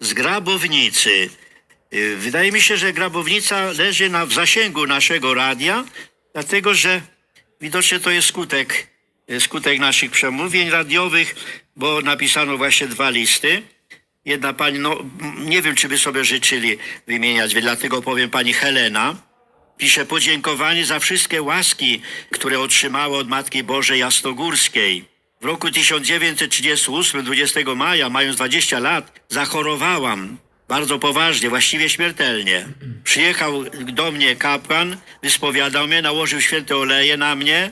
z grabownicy. Y, Wydaje mi się, że grabownica leży na, w zasięgu naszego radia, dlatego że widocznie to jest skutek, y, skutek naszych przemówień radiowych, bo napisano właśnie dwa listy. Jedna pani, no nie wiem, czy by sobie życzyli wymieniać, dlatego powiem pani Helena. Pisze podziękowanie za wszystkie łaski, które otrzymała od Matki Bożej Jasnogórskiej. W roku 1938, 20 maja, mając 20 lat, zachorowałam bardzo poważnie, właściwie śmiertelnie. Przyjechał do mnie kapłan, wyspowiadał mnie, nałożył święte oleje na mnie,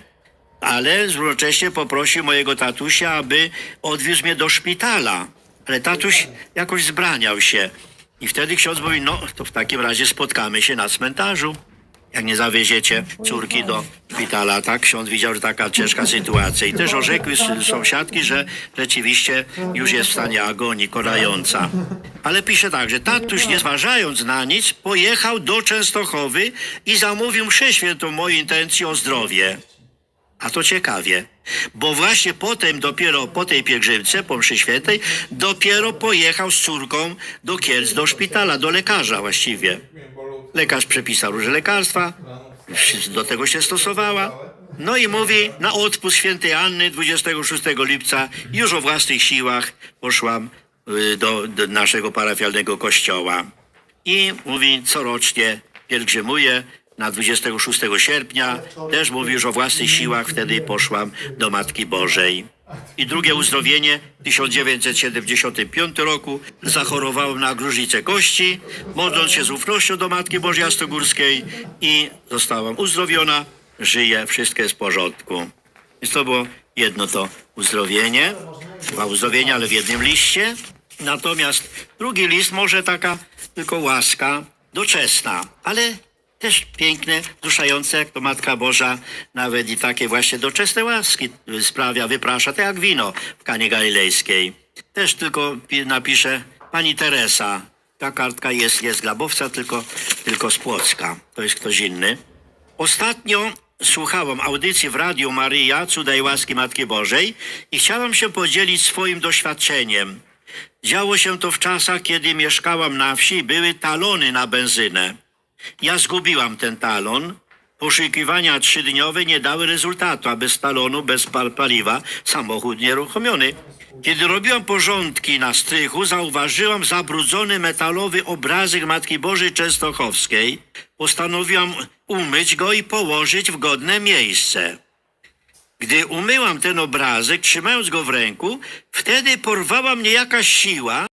ale równocześnie poprosił mojego tatusia, aby odwiózł mnie do szpitala. Ale tatuś jakoś zbraniał się. I wtedy ksiądz mówi, no to w takim razie spotkamy się na cmentarzu. Jak nie zawieziecie córki do szpitala, tak? Ksiądz widział, że taka ciężka sytuacja. I też orzekły sąsiadki, że rzeczywiście już jest w stanie agonii korająca. Ale pisze tak, że tatuś nie zważając na nic, pojechał do Częstochowy i zamówił mszę świętą mojej intencji o zdrowie. A to ciekawie, bo właśnie potem, dopiero po tej pielgrzymce, po mszy świętej, dopiero pojechał z córką do Kielc, do szpitala, do lekarza właściwie. Lekarz przepisał różne lekarstwa, do tego się stosowała. No i mówi, na odpust świętej Anny 26 lipca już o własnych siłach poszłam y, do, do naszego parafialnego kościoła. I mówi, corocznie pielgrzymuję na 26 sierpnia. Też mówi, że o własnych siłach wtedy poszłam do Matki Bożej. I drugie uzdrowienie w 1975 roku zachorowałem na gruźlicę kości, modląc się z ufnością do Matki Bożej i zostałam uzdrowiona. Żyję, wszystko jest w porządku. Więc to było jedno to uzdrowienie, dwa uzdrowienia, ale w jednym liście. Natomiast drugi list może taka tylko łaska doczesna, ale też piękne, wzruszające, jak to Matka Boża nawet i takie właśnie doczesne łaski sprawia, wyprasza, tak jak wino w Kanie Galilejskiej. Też tylko pi- napisze Pani Teresa. Ta kartka jest, jest Glabowca, tylko, tylko z Płocka. To jest ktoś inny. Ostatnio słuchałam audycji w Radiu Maryja, Cuda i Łaski Matki Bożej i chciałam się podzielić swoim doświadczeniem. Działo się to w czasach, kiedy mieszkałam na wsi były talony na benzynę. Ja zgubiłam ten talon. Poszukiwania trzydniowe nie dały rezultatu, a bez talonu, bez pal- paliwa samochód nieruchomiony. Kiedy robiłam porządki na strychu, zauważyłam zabrudzony metalowy obrazek Matki Bożej Częstochowskiej. Postanowiłam umyć go i położyć w godne miejsce. Gdy umyłam ten obrazek, trzymając go w ręku, wtedy porwała mnie jakaś siła